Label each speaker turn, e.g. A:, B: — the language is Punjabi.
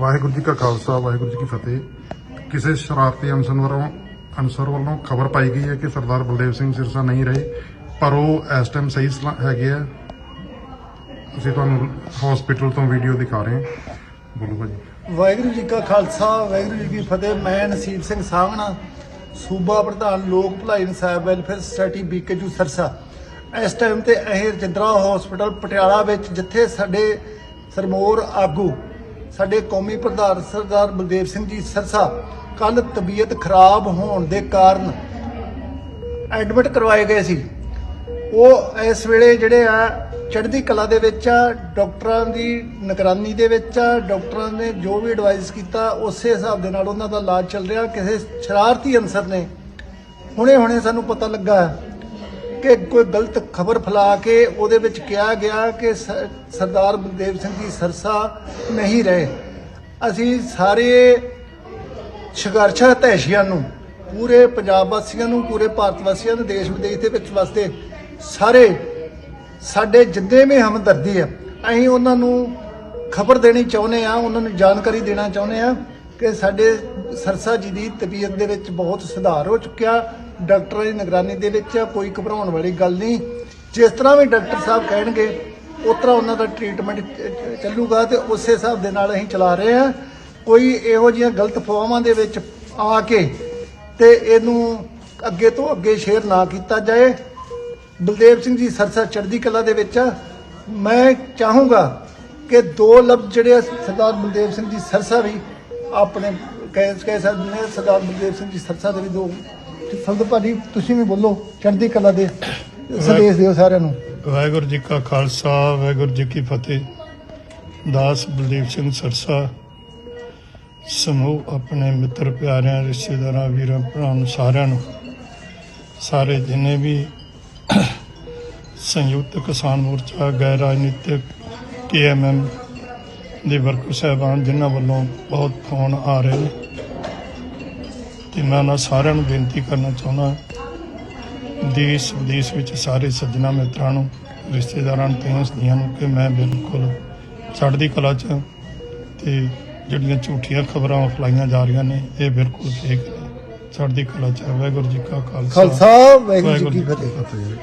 A: ਵਾਹਿਗੁਰੂ ਜੀ ਕਾ ਖਾਲਸਾ, ਵਾਹਿਗੁਰੂ ਜੀ ਕੀ ਫਤਿਹ। ਕਿਸੇ ਸ਼ਰਾਰਤੀ ਅਨਸਰ ਵੱਲੋਂ ਅਨਸਰ ਵੱਲੋਂ ਖਬਰ ਪਾਈ ਗਈ ਹੈ ਕਿ ਸਰਦਾਰ ਬਲਦੇਵ ਸਿੰਘ ਸਿਰਸਾ ਨਹੀਂ ਰਹੇ, ਪਰ ਉਹ ਇਸ ਟਾਈਮ ਸਹੀ ਸਲਾ- ਹੈਗੇ ਆ। ਅਸੀਂ ਤੁਹਾਨੂੰ ਹਸਪੀਟਲ ਤੋਂ ਵੀਡੀਓ ਦਿਖਾ ਰਹੇ ਹਾਂ। ਬੋਲੋ ਭਾਜੀ।
B: ਵਾਹਿਗੁਰੂ ਜੀ ਕਾ ਖਾਲਸਾ, ਵਾਹਿਗੁਰੂ ਜੀ ਕੀ ਫਤਿਹ। ਮੈਂ ਨਸੀਬ ਸਿੰਘ ਸਾਹਮਣਾ, ਸੂਬਾ ਪ੍ਰਧਾਨ ਲੋਕ ਭਲਾਈ ਇਨਸਾਫ ਵੈਲਫੇਅਰ ਸੁਸਾਇਟੀ ਬੀਕੇਯੂ ਸਰਸਾ। ਇਸ ਟਾਈਮ ਤੇ ਇਹ ਰਜਿੰਦਰਾ ਹਸਪੀਟਲ ਪਟਿਆਲਾ ਵਿੱਚ, ਜਿੱਥੇ ਸਾਡੇ ਸਰਮੋਰ ਆਗੂ ਸਾਡੇ ਕੌਮੀ ਪ੍ਰਧਾਨ ਸਰਦਾਰ ਬਲਦੇਵ ਸਿੰਘ ਜੀ ਸਰਸਾ ਕੱਲ ਤਬੀਅਤ ਖਰਾਬ ਹੋਣ ਦੇ ਕਾਰਨ ਐਡਮਿਟ ਕਰਵਾਏ ਗਏ ਸੀ। ਉਹ ਇਸ ਵੇਲੇ ਜਿਹੜੇ ਆ, ਚੜ੍ਹਦੀ ਕਲਾ ਦੇ ਵਿੱਚ ਆ, ਡਾਕਟਰਾਂ ਦੀ ਨਿਗਰਾਨੀ ਦੇ ਵਿੱਚ ਆ, ਡਾਕਟਰਾਂ ਨੇ ਜੋ ਵੀ ਐਡਵਾਈਸ ਕੀਤਾ, ਉਸੇ ਹਿਸਾਬ ਦੇ ਨਾਲ ਉਹਨਾਂ ਦਾ ਇਲਾਜ ਚੱਲ ਰਿਹਾ। ਕਿਸੇ ਸ਼ਰਾਰਤੀ ਅਨਸਰ ਨੇ ਹੁਣੇ ਹੁਣੇ ਸਾਨੂੰ ਪਤਾ ਲੱਗਾ ਕਿ ਕੋਈ ਗਲਤ ਖਬਰ ਫੈਲਾ ਕੇ ਉਹਦੇ ਵਿੱਚ ਕਿਹਾ ਗਿਆ ਕਿ ਸਰਦਾਰ ਬਲਦੇਵ ਸਿੰਘ ਜੀ ਸਰਸਾ ਨਹੀਂ ਰਹੇ। ਅਸੀਂ ਸਾਰੇ ਸੰਘਰਸ਼ ਹਤੈਸ਼ੀਆਂ ਨੂੰ, ਪੂਰੇ ਪੰਜਾਬ ਵਾਸੀਆਂ ਨੂੰ, ਪੂਰੇ ਭਾਰਤ ਵਾਸੀਆਂ ਨੂੰ ਦੇਸ਼ ਵਿਦੇਸ਼ ਦੇ ਵਿੱਚ ਵਸਦੇ ਸਾਰੇ ਸਾਡੇ ਜਿੰਨੇ ਵੀ ਹਮਦਰਦੀ ਆ, ਅਸੀਂ ਉਹਨਾਂ ਨੂੰ ਖਬਰ ਦੇਣੀ ਚਾਹੁੰਦੇ ਆ ਉਹਨਾਂ ਨੂੰ ਜਾਣਕਾਰੀ ਦੇਣਾ ਚਾਹੁੰਦੇ ਆ ਕਿ ਸਾਡੇ ਸਰਸਾ ਜੀ ਦੀ ਤਬੀਅਤ ਦੇ ਵਿੱਚ ਬਹੁਤ ਸੁਧਾਰ ਹੋ ਚੁੱਕਿਆ। ਡਾਕਟਰਾਂ ਦੀ ਨਿਗਰਾਨੀ ਦੇ ਵਿੱਚ ਆ, ਕੋਈ ਘਬਰਾਉਣ ਵਾਲੀ ਗੱਲ ਨਹੀਂ। ਜਿਸ ਤਰ੍ਹਾਂ ਵੀ ਡਾਕਟਰ ਸਾਹਿਬ ਕਹਿਣਗੇ ਉਸ ਤਰ੍ਹਾਂ ਉਹਨਾਂ ਦਾ ਟ੍ਰੀਟਮੈਂਟ ਚੱਲੂਗਾ ਤੇ ਉਸੇ ਹਿਸਾਬ ਦੇ ਨਾਲ ਅਸੀਂ ਚਲਾ ਰਹੇ ਆ ਕੋਈ ਇਹੋ ਜਿਹੀਆਂ ਗਲਤ ਫੋਮਾਂ ਦੇ ਵਿੱਚ ਆ ਕੇ ਤੇ ਇਹਨੂੰ ਅੱਗੇ ਤੋਂ ਅੱਗੇ ਸ਼ੇਅਰ ਨਾ ਕੀਤਾ ਜਾਏ। ਬਲਦੇਵ ਸਿੰਘ ਜੀ ਸਰਸਾ ਚੜ੍ਹਦੀ ਕਲਾ ਦੇ ਵਿੱਚ ਮੈਂ ਚਾਹੂੰਗਾ ਕਿ ਦੋ ਲਫ਼ਜ਼ ਜਿਹੜੇ ਆ ਸਰਦਾਰ ਬਲਦੇਵ ਸਿੰਘ ਜੀ ਸਰਸਾ ਵੀ ਆਪਣੇ ਕਹਿ ਕਹਿ ਸਕਦੇ ਨੇ ਸਰਦਾਰ ਬਲਦੇਵ ਸਿੰਘ ਜੀ ਸਰਸਾ ਦੇ ਵੀ ਦੋ ਸੰਤ ਭਾਜੀ ਤੁਸੀਂ ਵੀ ਬੋਲੋ, ਚੜ੍ਹਦੀ ਕਲਾ ਦੇ ਸੰਦੇਸ਼ ਦਿਓ ਸਾਰਿਆਂ ਨੂੰ।
C: ਵਾਹਿਗੁਰੂ ਜੀ ਕਾ ਖਾਲਸਾ, ਵਾਹਿਗੁਰੂ ਜੀ ਕੀ ਫਤਿਹ। ਦਾਸ ਬਲਦੇਵ ਸਿੰਘ ਸਰਸਾ, ਸਮੂਹ ਆਪਣੇ ਮਿੱਤਰ ਪਿਆਰਿਆਂ, ਰਿਸ਼ਤੇਦਾਰਾਂ, ਵੀਰਾਂ, ਭਰਾਵਾਂ ਨੂੰ ਸਾਰਿਆਂ ਨੂੰ। ਸਾਰੇ ਜਿੰਨੇ ਵੀ ਸੰਯੁਕਤ ਕਿਸਾਨ ਮੋਰਚਾ, ਗੈਰ ਰਾਜਨੀਤਿਕ ਟੀਐਮਐਮ ਦੇ ਵਰਕਰ ਸਾਹਿਬਾਨ, ਜਿਨ੍ਹਾਂ ਵੱਲੋਂ ਬਹੁਤ ਫੋਨ ਆ ਰਹੇ ਨੇ। ਤੇ ਮੈਂ ਉਹਨਾਂ ਸਾਰਿਆਂ ਨੂੰ ਬੇਨਤੀ ਕਰਨਾ ਚਾਹੁੰਦਾ ਦੇਸ਼ ਵਿਦੇਸ਼ ਵਿੱਚ ਸਾਰੇ ਸੱਜਣਾ ਮਿੱਤਰਾਂ ਨੂੰ ਰਿਸ਼ਤੇਦਾਰਾਂ ਨੂੰ ਤੇ ਹਸਤੀਆਂ ਨੂੰ ਕਿ ਮੈਂ ਬਿਲਕੁਲ ਚੜ੍ਹਦੀ ਕਲਾ 'ਚ ਤੇ ਜਿਹੜੀਆਂ ਝੂਠੀਆਂ ਖਬਰਾਂ ਫਲਾਈਆਂ ਜਾ ਰਹੀਆਂ ਨੇ ਇਹ ਬਿਲਕੁਲ ਫੇਕ ਨੇ। ਚੜ੍ਹਦੀ ਕਲਾ 'ਚ। ਵਾਹਿਗੁਰੂ ਜੀ ਕਾ ਖਾਲਸਾ।
B: ਖਾਲਸਾ ਵਾਹਿਗੁਰੂ ਜੀ ਕੀ
A: ਫਤਿਹ।